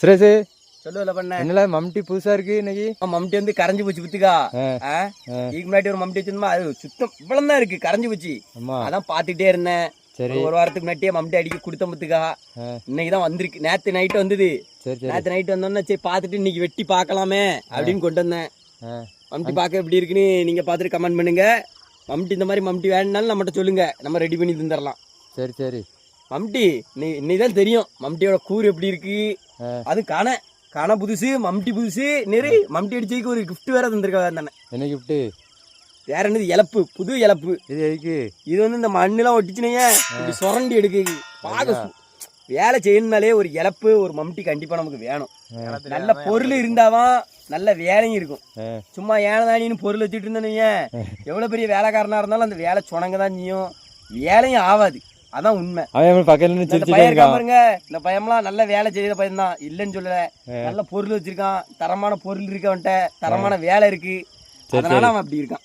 சுரேஷ் சொல்லுவல பண்ண. என்னல மம்டி புதுசா இருக்கு இன்னைக்கு? மம்டி வந்து கரைஞ்சு போச்சு புத்துக்கா. இதுக்கு முன்னாடி ஒரு மம்டி வச்சிருந்தோமா? அது சுத்தம் இவ்வளவு தான் இருக்கு கரைஞ்சு போச்சு. அதான் பாத்துட்டே இருந்தேன். சரி. ஒரு வாரத்துக்கு முன்னாடியே மம்டி அடிக்க கொடுத்த முத்துக்கா ஆ, இன்னைக்கு தான் வந்திருக்கு. நேத்து நைட் வந்தது. நேத்து நைட் வந்தோன்னே சரி பார்த்துட்டு இன்னைக்கு வெட்டி பார்க்கலாமே அப்படின்னு கொண்டு வந்தேன். மம்டி பார்க்க எப்படி இருக்குன்னு நீங்க பார்த்துட்டு கமெண்ட் பண்ணுங்க. மம்டி இந்த மாதிரி மம்டி வேணும்னாலும் நம்மகிட்ட சொல்லுங்க. நம்ம ரெடி பண்ணி தந்துடலாம் சரி சரி. மம்டி நீ இன்னைக்கு தான் தெரியும். மம்டியோட கூறு எப்படி இருக்கு. அது காண. காண புதுசு மம்டி புதுசு நெறி. மம்டி அடிச்சதுக்கு ஒரு gift வேற தந்திருக்கா தானே. என்ன கிஃப்ட் வேற என்னது? இழப்பு புது இழப்பு இது எதுக்கு? இது வந்து இந்த மண்ணுலாம் ஒட்டிச்சுனையே இப்படி சுரண்டி எடுக்குது பார்க்க வேலை செய்யணும்னாலே ஒரு இழப்பு ஒரு மம்டி கண்டிப்பா நமக்கு வேணும். நல்ல பொருள் இருந்தாதான் நல்ல வேலையும் இருக்கும். சும்மா ஏனதானின்னு பொருள் வச்சுட்டு இருந்தேன்னு எவ்வளவு பெரிய வேலைக்காரனா இருந்தாலும் அந்த வேலை சுணங்க தான் செய்யும். வேலையும் ஆகாது அதான் உண்மை. அவன் பக்கத்துல சிரிச்சுட்டே பாருங்க. இந்த பையன்லாம் நல்ல வேலை செய்த பையன் தான் இல்லைன்னு சொல்லல. நல்ல பொருள் வச்சிருக்கான். தரமான பொருள் இருக்கு அவன்கிட்ட. தரமான வேலை இருக்கு. அதனால அவன் அப்படி இருக்கான்.